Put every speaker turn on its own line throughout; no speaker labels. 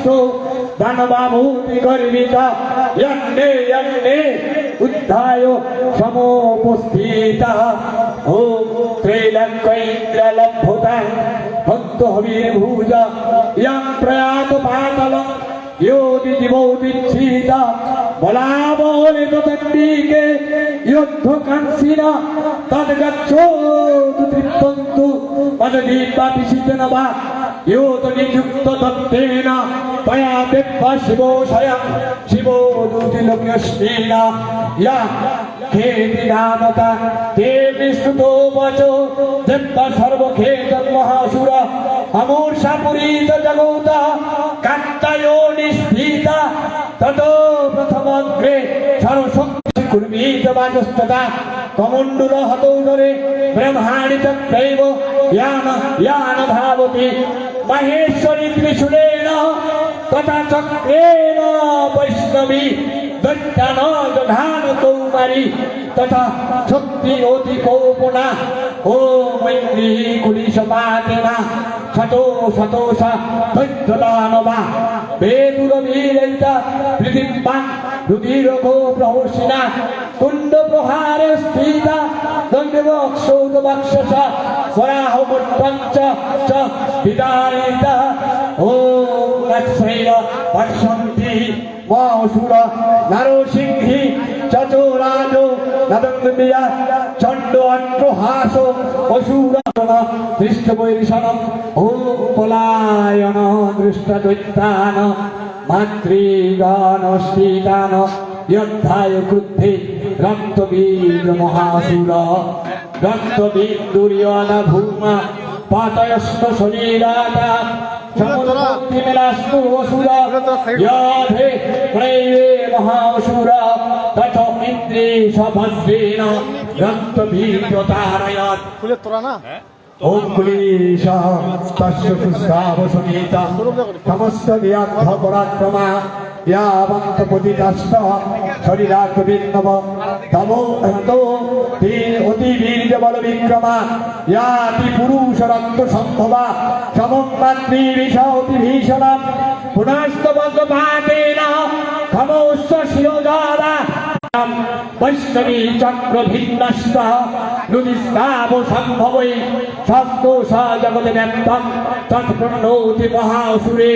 दष्टो धनबाभूति गर्विता यन्ने यन्ने उद्धाय समोपस्थितः ॐ त्रैलङ्कैन्द्रलभ्युता भक्तहवीर्भुज यं प्रयात पातलं योदिदिवोदिच्छीता बलाबलितदण्डीके युद्धकांक्षिण तद्गच्छोतु तृप्तन्तु पददीपापिशितन वा योत नियुक्त दत्तेन त्वया दिव्या शिवो स्वयं शिवो दूतिलोक्यस्मिन या खेति नामता ते विस्तुतो वचो दत्त सर्वखेतन्महासुर अमूर्षापुरीत जगौता कात्तयो निस्थिता ततो प्रथमग्रे सर्वशक्ति कुर्मीत वाचस्तदा कमण्डुल हतौदरे ब्रह्माणि चक्रैव यान তথা চক্রেণ বৈষ্ণবী দৈত্যানধান কৌমারী। তথা শক্তি অতি কৌপনা ও মৈন্দ্রী কুলি সমাদেনা শতো শতোষ দৈত্যদানবা বেদুরবীরৈতা পৃথিব্যাং রুধির গো প্রহসিনা তুণ্ড প্রহারে স্থিতা, দণ্ডেব অক্ষৌদ বাক্ষসা, বরাহ মূর্তঞ্চ চ বিদারিতা। ও তৎসৈর তৎসন্তি মাসুর নরসিংহি চতুরাজ নদঙ্গিয়া চণ্ড অন্ত্রহাস অসুর দৃষ্টবৈষণম ও পলায়ন দৃষ্টদৈত্যান মাতৃগণ সীতান যোদ্ধায় ক্রুদ্ধে রক্তবীর মহাসুর রক্তবীর দুর্যনা ভূমা पातयस्व सुनीलाता समुद्रमिलास्वसुर याधे प्रैवे महासुर तथ इन्द्रे सभद्रेण रक्तभीततारयत् ॐ कुलीशः तस्य कुस्तावसुनीता समस्तव्याघ्रपराक्रमा व्याघ्र पराक्रमा यावन्तमुदितस्त शरीराकृविन्नव तमो हतो ते अतिवीर्य बलविक्रमा याति पुरुषरक्त सम्भवा समं मात्री विशौति বৈষ্ণবী চক্র ভিন্নাস্ত। নুদিস্তাব সম্ভবই সস্তু জগতে ব্যক্তম তৎপ্রণৌতি মহাসুরে।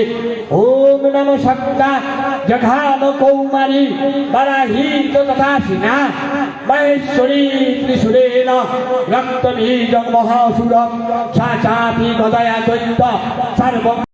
ওম নম শক্তা জঘান কৌমারী। বারাহী তথা সিনা। মহেশ্বরী ত্রিশুরেণ রক্তবীজ মহাসুরম সা চাপি গদয়া দৈত্য। সর্ব